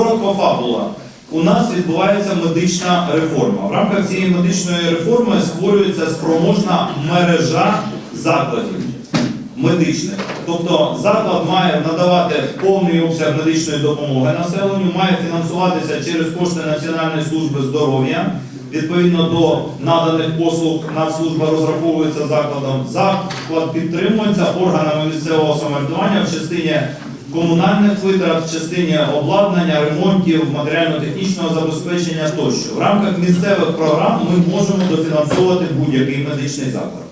коротко фабула. У нас відбувається медична реформа. В рамках цієї медичної реформи створюється спроможна мережа закладів медичних. Тобто заклад має надавати повний обсяг медичної допомоги населенню, має фінансуватися через кошти Національної служби здоров'я. Відповідно до наданих послуг Нацслужба розраховується закладом. Заклад підтримується органами місцевого самоврядування в частині комунальних витрат, в частині обладнання, ремонтів, матеріально-технічного забезпечення тощо. В рамках місцевих програм ми можемо дофінансовувати будь-який медичний заклад.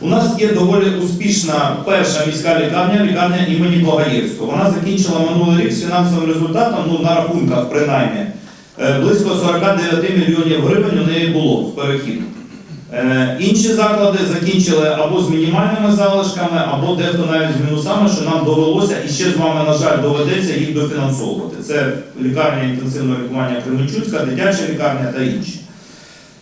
У нас є доволі успішна перша міська лікарня, лікарня імені Благоєвського. Вона закінчила минулий рік з фінансовим результатом, ну на рахунках принаймні, е, близько 49 мільйонів гривень у неї було в перехід. Е, Інші заклади закінчили або з мінімальними залишками, або дехто навіть з мінусами, що нам довелося і ще з вами, на жаль, доведеться їх дофінансовувати. Це лікарня інтенсивного лікування Кременчуцька, дитяча лікарня та інші.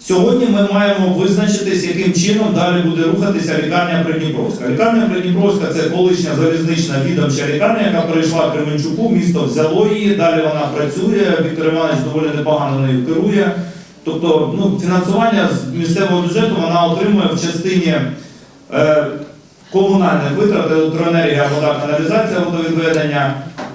Сьогодні ми маємо визначитись, яким чином далі буде рухатися лікарня Придніпровська. Лікарня Придніпровська це колишня залізнична відомча лікарня, яка перейшла Кременчуку, місто взяло її, далі вона працює. Віктор Іванович доволі непогано нею керує. Тобто, ну, фінансування з місцевого бюджету вона отримує в частині е, комунальних витрат, електроенергія, вода, каналізація, водовідведення.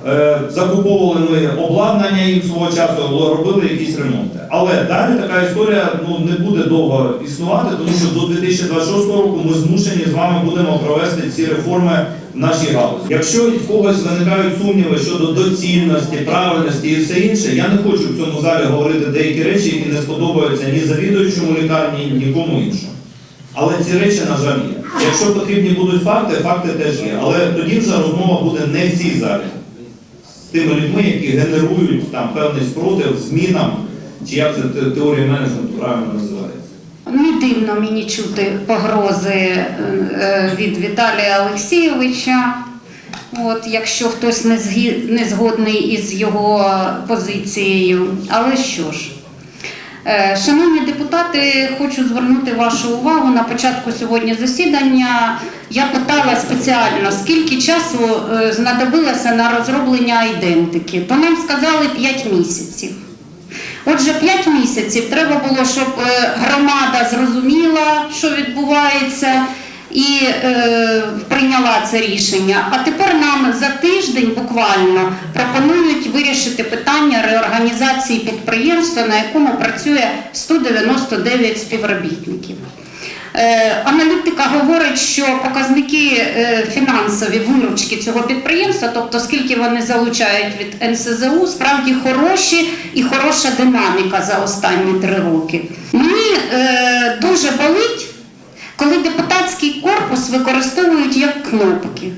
Е, закуповували ми обладнання їм свого часу, робили якісь ремонти. Але далі така історія ну, не буде довго існувати, тому що до 2026 року ми змушені з вами будемо провести ці реформи в нашій галузі. Якщо в когось виникають сумніви щодо доцільності, правильності і все інше, я не хочу в цьому залі говорити деякі речі, які не сподобаються ні завідуючому лікарні, ні нікому іншому. Але ці речі, на жаль, є. Якщо потрібні будуть факти, факти теж є. Але тоді вже розмова буде не в цій залі тими людьми, які генерують там певний спротив змінам, чи як це теорія менеджменту правильно називається. Не дивно мені чути погрози е, е, від Віталія Олексійовича. От, якщо хтось не, згі- не згодний із його позицією. Але що ж? Е, Шановні депутати, хочу звернути вашу увагу на початку сьогодні засідання. Я питала спеціально, скільки часу е, знадобилося на розроблення ідентики. То нам сказали 5 місяців. Отже, 5 місяців треба було, щоб е, громада зрозуміла, що відбувається, і е, прийняла це рішення. А тепер нам за тиждень буквально пропонують вирішити питання реорганізації підприємства, на якому працює 199 співробітників. Е, Аналітика говорить, що показники е, фінансові виручки цього підприємства, тобто скільки вони залучають від НСЗУ, справді хороші і хороша динаміка за останні три роки. Мені е, дуже болить, коли депутатський корпус використовують як кнопки.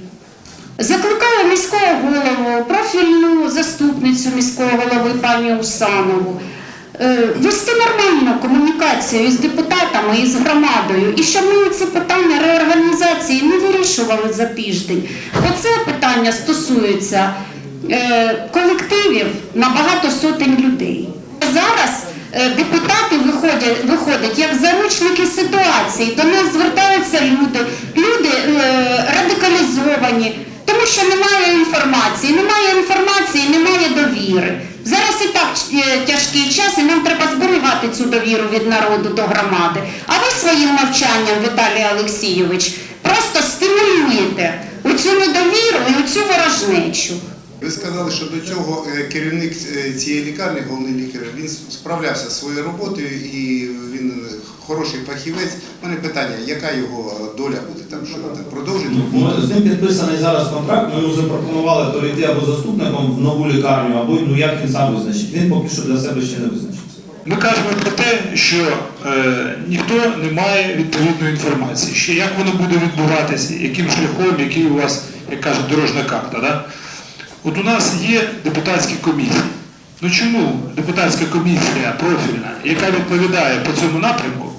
Закликаю міського голову, профільну заступницю міського голови пані Усанову вести нормальну комунікацію із депутатами і з громадою, і щоб ми ці питання реорганізації не вирішували за тиждень. Бо це питання стосується е, колективів на багато сотень людей. Зараз е, депутати виходять, виходять як заручники ситуації. До нас звертаються люди, люди е, радикалізовані, тому що немає інформації. Немає інформації, немає довіри. Зараз і так е, тяжкий час, і нам треба зберігати цю довіру від народу до громади. А ви своїм мовчанням, Віталій Олексійович, просто стимулюєте оцю недовіру і оцю ворожнечу. Ви сказали, що до цього е, керівник е, цієї лікарні, головний лікар, він справлявся зі своєю роботою і він хороший фахівець. У мене питання, яка його е, доля буде там, що там продовжить Ну. З ним підписаний зараз контракт. Ми йому запропонували перейти або заступником в нову лікарню, або ну як він сам визначить. Він поки що для себе ще не визначився. Ми кажемо про те, що е, ніхто не має відповідної інформації, ще як воно буде відбуватися, яким шляхом, який у вас, як кажуть, дорожна карта. Да? От у нас є депутатські комісії. Ну чому депутатська комісія профільна, яка відповідає по цьому напрямку,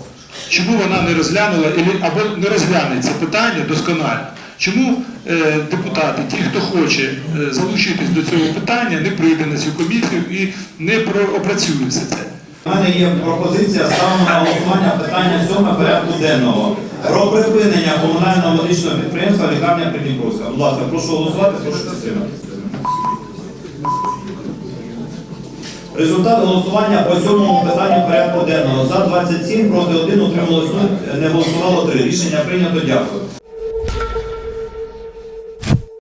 чому вона не розглянула або не розгляне це питання досконально? Чому е, депутати, ті, хто хоче е, залучитись до цього питання, не прийде на цю комісію і не опрацює це? У мене є пропозиція ставимо на голосування питання сьоме порядку денного про припинення комунального медичного підприємства лікарня Придніпровська. Будь ласка, прошу голосувати, прошу підтримати. Результат голосування по сьомому питанню порядку денного. За 27, проти 1, утрималось 0, не голосувало 3. Рішення прийнято. Дякую.